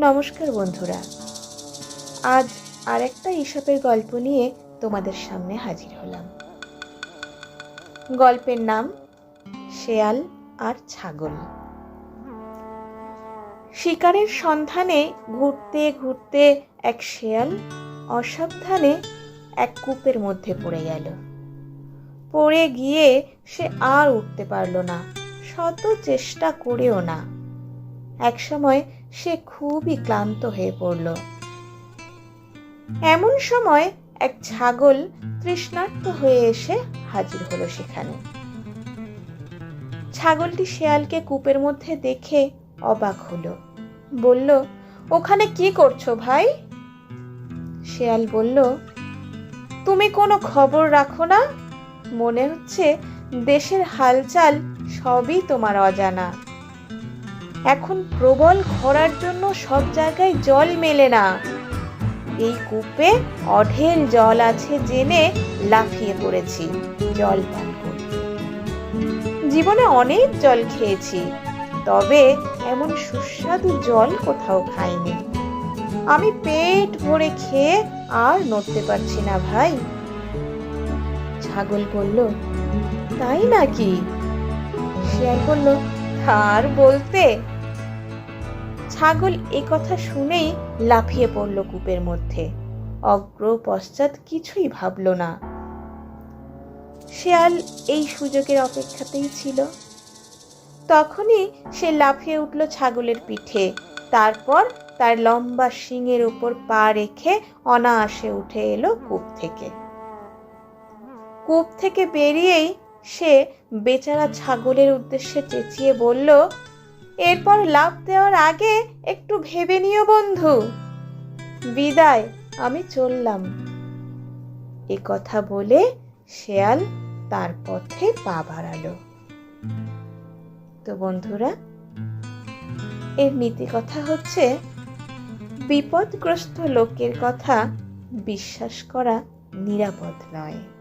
নমস্কার বন্ধুরা। আজ আর একটা ঈশপের গল্প নিয়ে তোমাদের সামনে হাজির হলাম। গল্পের নাম, শেয়াল আর ছাগল। শিকারের সন্ধানে ঘুরতে ঘুরতে এক শেয়াল অসাবধানে এক কূপের মধ্যে পড়ে গেল। পড়ে গিয়ে সে আর উঠতে পারল না, শত চেষ্টা করেও না। একসময় সে খুবই ক্লান্ত হয়ে পড়ল। এমন সময় এক ছাগল তৃষ্ণার্ত হয়ে এসে হাজির হলো সেখানে। ছাগলটি শেয়ালকে কূপের মধ্যে দেখে অবাক হলো। বলল, ওখানে কি করছ ভাই? শেয়াল বলল, তুমি কোনো খবর রাখো না। মনে হচ্ছে দেশের হালচাল সবই তোমার অজানা। এখন প্রবল খরার জন্য সব জায়গায় জল মেলে না। এই কূপে অঢেল জল আছে জেনে লাফিয়ে পড়েছি, জল পান করতে। জীবনে অনেক জল খেয়েছি, তবে এমন সুস্বাদু জল কোথাও খাইনি। আমি পেট ভরে খেয়ে আর নড়তে পারছি না ভাই। ছাগল বলল, তাই নাকি? শিয়াল বলল আর বলতে ছাগল এ কথা শুনেই লাফিয়ে পড়ল কূপের মধ্যে। অগ্র পশ্চাৎ কিছুই ভাবল না। শেয়াল এই সুযোগের অপেক্ষাতেই ছিল। তখনই সে লাফিয়ে উঠল ছাগলের পিঠে। তারপর তার লম্বা শিঙের উপর পা রেখে অনায়াসে উঠে এলো কূপ থেকে। কূপ থেকে বেরিয়েই সে বেচারা ছাগলের উদ্দেশ্যে চেঁচিয়ে বলল, এরপর লাভ দেওয়ার আগে একটু ভেবে নিও বন্ধু। বিদায়, আমি চললাম। এ কথা বলে শেয়াল তার পথে পা বাড়ালো। তো বন্ধুরা এর নীতি কথা হচ্ছে বিপদগ্রস্ত লোকের কথা বিশ্বাস করা নিরাপদ নয়।